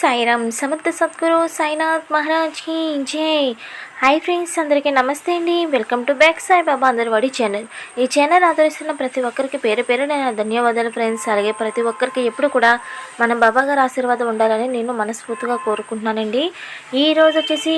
సాయిరామ్ సమర్థ సద్గురు సాయినాథ్ మహారాజ్కి జై. హాయ్ ఫ్రెండ్స్ అందరికీ నమస్తే అండి. Welcome to back Sai Baba అందరివాడి channel. ఈ ఛానల్ ఆదరిస్తున్న ప్రతి ఒక్కరికి పేరు పేరు నేను ధన్యవాదాలు ఫ్రెండ్స్. అలాగే ప్రతి ఒక్కరికి ఎప్పుడు కూడా మన బాబా గారి ఆశీర్వాదం ఉండాలని నేను మనస్ఫూర్తిగా కోరుకుంటున్నానండి. ఈరోజు వచ్చేసి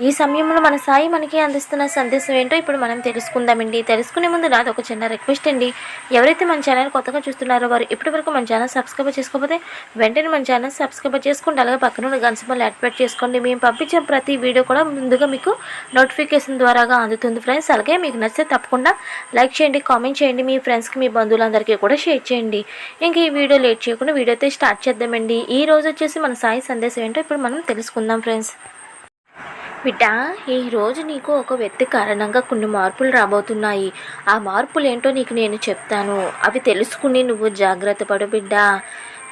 ఈ సమయంలో మన సాయి మనకి అందిస్తున్న సందేశం ఏంటో ఇప్పుడు మనం తెలుసుకుందామండి. తెలుసుకునే ముందు నాది ఒక చిన్న రిక్వెస్ట్ అండి. ఎవరైతే మన ఛానల్ కొత్తగా చూస్తున్నారో వారు ఇప్పటివరకు మన ఛానల్ సబ్స్క్రైబ్ చేసుకోకపోతే వెంటనే మన ఛానల్ సబ్స్క్రైబ్ చేసుకోండి అలాగే పక్కన ఉన్న గన్సిబల్ యాక్టివేట్ చేసుకోండి. మేము పంపించే ప్రతి వీడియో కూడా ముందుగా మీకు నోటిఫికేషన్ ద్వారాగా అందుతుంది ఫ్రెండ్స్. అలాగే మీకు నచ్చితే తప్పకుండా లైక్ చేయండి కామెంట్ చేయండి మీ ఫ్రెండ్స్కి మీ బంధువులందరికీ కూడా షేర్ చేయండి. ఇంక ఈ వీడియో లేట్ చేయకుండా వీడియో అయితే స్టార్ట్ చేద్దామండి. ఈ రోజు వచ్చేసి మన సాయి సందేశం ఏంటో ఇప్పుడు మనం తెలుసుకుందాం ఫ్రెండ్స్. బిడ్డ ఈరోజు నీకు ఒక వ్యక్తి కారణంగా కొన్ని మార్పులు రాబోతున్నాయి. ఆ మార్పులు ఏంటో నీకు నేను చెప్తాను. అవి తెలుసుకుని నువ్వు జాగ్రత్త పడు బిడ్డ.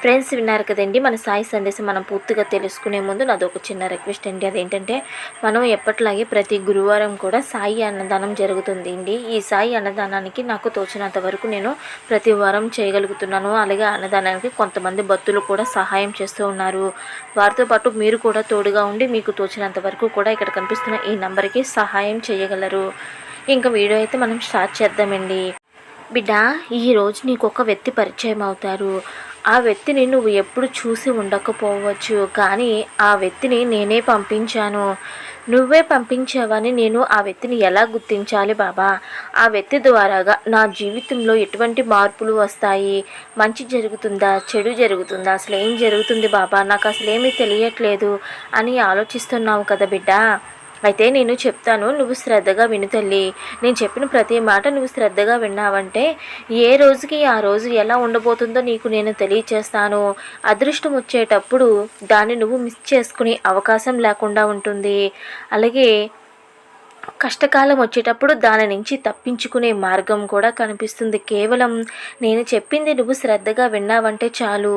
ఫ్రెండ్స్ విన్నారు కదండి మన సాయి సందేశం మనం పూర్తిగా తెలుసుకునే ముందు నాది ఒక చిన్న రిక్వెస్ట్ అండి. అదేంటంటే మనం ఎప్పట్లాగే ప్రతి గురువారం కూడా సాయి అన్నదానం జరుగుతుంది అండి. ఈ సాయి అన్నదానానికి నాకు తోచినంత వరకు నేను ప్రతి వారం చేయగలుగుతున్నాను. అలాగే అన్నదానానికి కొంతమంది భక్తులు కూడా సహాయం చేస్తూ ఉన్నారు. వారితో పాటు మీరు కూడా తోడుగా ఉండి మీకు తోచినంత వరకు కూడా ఇక్కడ కనిపిస్తున్న ఈ నంబర్కి సహాయం చేయగలరు. ఇంకా వీడియో అయితే మనం స్టార్ట్ చేద్దామండి. బిడ్డ ఈరోజు నీకు ఒక వ్యక్తి పరిచయం అవుతారు. ఆ వ్యక్తిని నువ్వు ఎప్పుడు చూసి ఉండకపోవచ్చు కానీ ఆ వ్యక్తిని నేనే పంపించాను. నువ్వే పంపించావని నేను ఆ వ్యక్తిని ఎలా గుర్తించాలి బాబా? ఆ వ్యక్తి ద్వారాగా నా జీవితంలో ఎటువంటి మార్పులు వస్తాయి? మంచి జరుగుతుందా? చెడు జరుగుతుందా? అసలు ఏం జరుగుతుంది బాబా? నాకు అసలు ఏమీ తెలియట్లేదు అని ఆలోచిస్తున్నావు కదా బిడ్డ? అయితే నేను చెప్తాను నువ్వు శ్రద్ధగా విను తల్లి. నేను చెప్పిన ప్రతి మాట నువ్వు శ్రద్ధగా విన్నావంటే ఏ రోజుకి ఆ రోజు ఎలా ఉండబోతుందో నీకు నేను తెలియచేస్తాను. అదృష్టం వచ్చేటప్పుడు దాన్ని నువ్వు మిస్ చేసుకునే అవకాశం లేకుండా ఉంటుంది. అలాగే కష్టకాలం వచ్చేటప్పుడు దాని నుంచి తప్పించుకునే మార్గం కూడా కనిపిస్తుంది. కేవలం నేను చెప్పింది నువ్వు శ్రద్ధగా విన్నావంటే చాలు.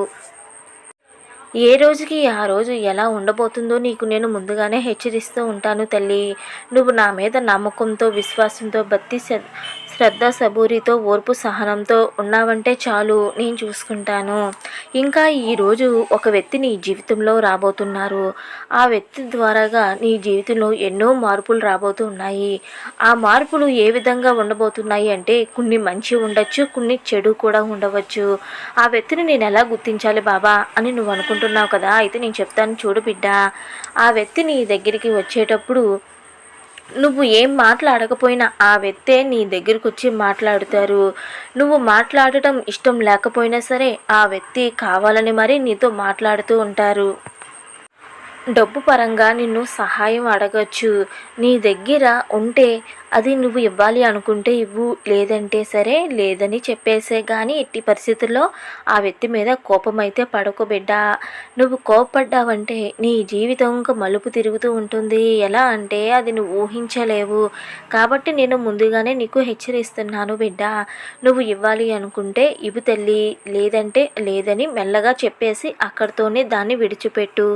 ఏ రోజుకి ఆ రోజు ఎలా ఉండబోతుందో నీకు నేను ముందుగానే హెచ్చరిస్తూ ఉంటాను తల్లి. నువ్వు నా మీద నమ్మకంతో విశ్వాసంతో భక్తి శ్రద్ధ సబూరితో ఓర్పు సహనంతో ఉన్నావంటే చాలు. నేను చూసుకుంటాను. ఇంకా ఈరోజు ఒక వ్యక్తి నీ జీవితంలో రాబోతున్నారు. ఆ వ్యక్తి ద్వారాగా నీ జీవితంలో ఎన్నో మార్పులు రాబోతున్నాయి ఆ మార్పులు ఏ విధంగా ఉండబోతున్నాయి అంటే కొన్ని మంచి ఉండొచ్చు కొన్ని చెడు కూడా ఉండవచ్చు. ఆ వ్యక్తిని నేను ఎలా గుర్తించాలి బాబా అని నువ్వు అనుకుంటున్నావు? కదా అయితే నేను చెప్తాను చూడు బిడ్డ. ఆ వ్యక్తి నీ దగ్గరికి వచ్చేటప్పుడు నువ్వు ఏం మాట్లాడకపోయినా ఆ వ్యక్తే నీ దగ్గరకు వచ్చి మాట్లాడుతారు. నువ్వు మాట్లాడటం ఇష్టం లేకపోయినా సరే ఆ వ్యక్తి కావాలని మరీ నీతో మాట్లాడుతూ ఉంటారు. డబ్బు పరంగా నిన్ను సహాయం అడగచ్చు. నీ దగ్గర ఉంటే అది నువ్వు ఇవ్వాలి అనుకుంటే ఇవ్వు లేదంటే సరే లేదని చెప్పేసే కానీ ఎట్టి పరిస్థితుల్లో ఆ వ్యక్తి మీద కోపం అయితే పడకు నువ్వు కోపడ్డావంటే నీ జీవితం మలుపు తిరుగుతూ ఉంటుంది. ఎలా అంటే అది నువ్వు ఊహించలేవు. కాబట్టి నేను ముందుగానే నీకు హెచ్చరిస్తున్నాను బిడ్డ. నువ్వు ఇవ్వాలి అనుకుంటే ఇవి తల్లి లేదంటే లేదని మెల్లగా చెప్పేసి అక్కడితోనే దాన్ని విడిచిపెట్టు.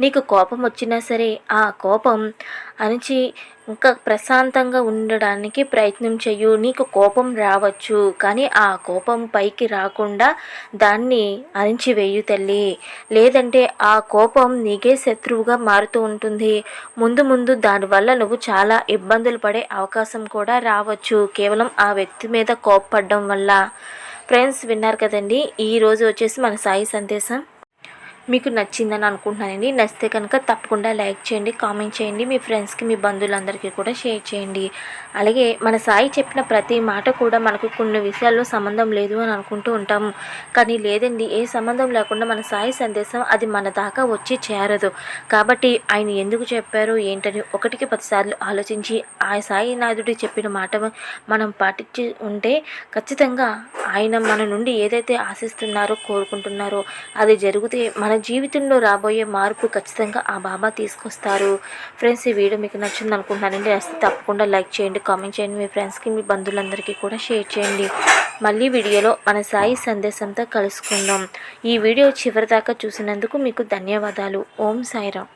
నీకు కోపం వచ్చినా సరే ఆ కోపం అణిచి ఇంకా ప్రశాంతంగా ఉండడానికి ప్రయత్నం చెయ్యు. నీకు కోపం రావచ్చు కానీ ఆ కోపం పైకి రాకుండా దాన్ని అణిచివేయు తల్లి. లేదంటే ఆ కోపం నీకే శత్రువుగా మారుతూ ఉంటుంది. ముందు ముందు దానివల్ల నువ్వు చాలా ఇబ్బందులు పడే అవకాశం కూడా రావచ్చు. కేవలం ఆ వ్యక్తి మీద కోపపడడం వల్ల. ఫ్రెండ్స్ విన్నారు కదండి? ఈరోజు వచ్చేసి మన సాయి సందేశం. మీకు నచ్చిందని అనుకుంటున్నానండి. నచ్చితే కనుక తప్పకుండా లైక్ చేయండి కామెంట్ చేయండి. మీ ఫ్రెండ్స్కి మీ బంధువులందరికీ కూడా షేర్ చేయండి. అలాగే మన సాయి చెప్పిన ప్రతి మాట కూడా మనకు కొన్ని విషయాల్లో సంబంధం లేదు అని అనుకుంటూ ఉంటాము కానీ లేదండి ఏ సంబంధం లేకుండా మన సాయి సందేశం అది మన దాకా వచ్చి చేరదు. కాబట్టి ఆయన ఎందుకు చెప్పారు ఏంటని ఒకటికి పదిసార్లు ఆలోచించి ఆ సాయి సాయినాథుడి చెప్పిన మాట మనం పాటించి ఉంటే ఖచ్చితంగా ఆయన మన నుండి ఏదైతే ఆశిస్తున్నారో కోరుకుంటున్నారో అది జరిగితే మన జీవితంలో రాబోయే మార్పు ఖచ్చితంగా ఆ బాబా తీసుకొస్తారు. ఫ్రెండ్స్ ఈ వీడియో మీకు నచ్చింది అనుకుంటున్నానండి. నచ్చితే తప్పకుండా లైక్ చేయండి కామెంట్ చేయండి. మీ ఫ్రెండ్స్కి మీ బంధువులందరికీ కూడా షేర్ చేయండి. మళ్ళీ వీడియోలో మన సాయి సందేశంతో కలుసుకుందాం. ఈ వీడియో చివరిదాకా చూసినందుకు మీకు ధన్యవాదాలు. ఓం సాయిరామ్.